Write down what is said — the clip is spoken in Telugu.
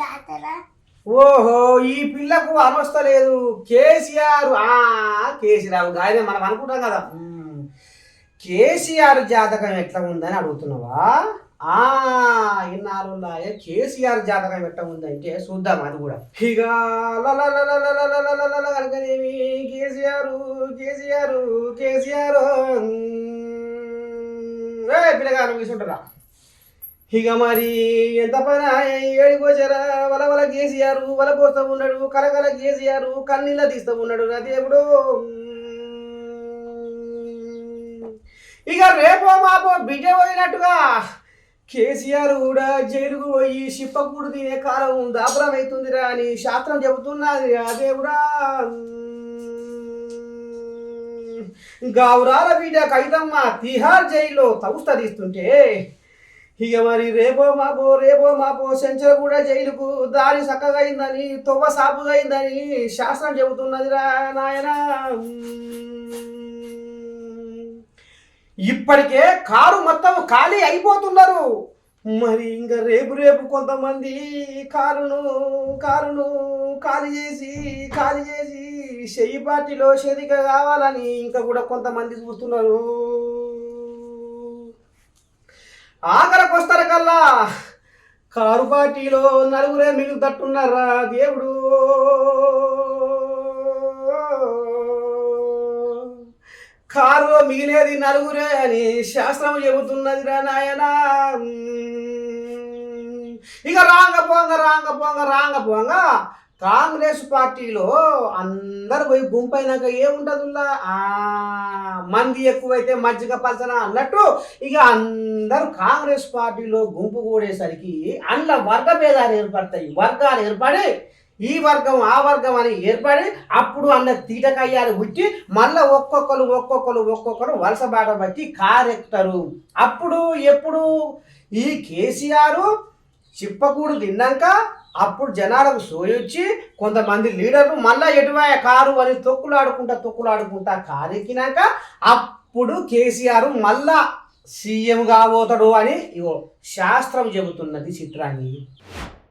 జాతర. ఓహో ఈ పిల్లకు అనొస్తలేదు కేసీఆర్ ఆ కేసీరావు గాయనే మనం అనుకుంటాం కదా. కేసీఆర్ జాతకం ఎట్లా ఉందని అడుగుతున్నావా? ఆ ఇన్నాళ్ళు కేసీఆర్ జాతకం ఎట్లా ఉందంటే చూద్దాం అది కూడా. ఇక కనుకనేమి కేసీఆర్ కేసీఆర్ కేసీఆర్. ఏ పిల్లగారు తీసుకుంటారా. ఇక మరి ఎంత పని ఏడికి వచ్చారా వల వల కేసీఆర్ వల పోస్తూ ఉన్నాడు కలకల కేసీఆర్ కన్నీళ్ళ తీస్తూ ఉన్నాడు నా దేవుడు. ఇక రేపో మాపో బిడ్డ పోయినట్టుగా కేసీఆర్ కూడా జైలుకు పోయి షిప్పకూడు తినే కాలం దాపరం అవుతుందిరా అని శాస్త్రం చెబుతున్నది అదే దేవుడా. గౌరాల బిడ్డ కైతమ్మ తిహార్ జైల్లో తౌస్త తీస్తుంటే ఇక మరి రేపో మాపో రేపో మాపో సెంచర్ కూడా జైలుకు. దారి చక్కగా అయిందని తొవ్వ సాపుగా అయిందని శాస్త్రం చెబుతున్నదిరా నాయనా. ఇప్పటికే కారు మొత్తం ఖాళీ అయిపోతున్నారు. మరి ఇంకా రేపు రేపు కొంతమంది కారును కారును ఖాళీ చేసి ఖాళీ చేసి చెయ్యి పార్టీలో షెరిక కావాలని ఇంకా కూడా కొంతమంది చూస్తున్నారు. ఆఖరకు వస్తారు కల్లా కారు పార్టీలో నలుగురే మిగులుతట్టున్నారా దేవుడు? కారులో మిగిలేది నలుగురే అని శాస్త్రం చెబుతున్నది రా నాయనా. ఇక రాంగ పోంగ రాంగ పోంగ రాంగ పోంగ కాంగ్రెస్ పార్టీలో అందరు పోయి గుంపైనాక ఏముంటదుల్లా? ఆ మంది ఎక్కువైతే మజ్జిగ పలసన అన్నట్టు ఇక అందరూ కాంగ్రెస్ పార్టీలో గుంపు కూడేసరికి అందులో వర్గ భేదాలు ఏర్పడతాయి. వర్గాలు ఏర్పడి ఈ వర్గం ఆ వర్గం అని ఏర్పడి అప్పుడు అన్న తీటకయ్యాలు పుట్టి మళ్ళీ ఒక్కొక్కరు ఒక్కొక్కరు ఒక్కొక్కరు వలస బాట బట్టి కారెక్కుతారు. అప్పుడు ఎప్పుడు ఈ కేసీఆర్ చిప్పకూడు తిన్నాక అప్పుడు జనాలకు సోయొచ్చి కొంతమంది లీడర్లు మళ్ళీ ఎటువైన కారు అని తొక్కులాడుకుంటా తొక్కులాడుకుంటా కారు ఎక్కినాక అప్పుడు కేసీఆర్ మళ్ళా సీఎం కాబోతాడు అని శాస్త్రం చెబుతున్నది చిత్రాన్ని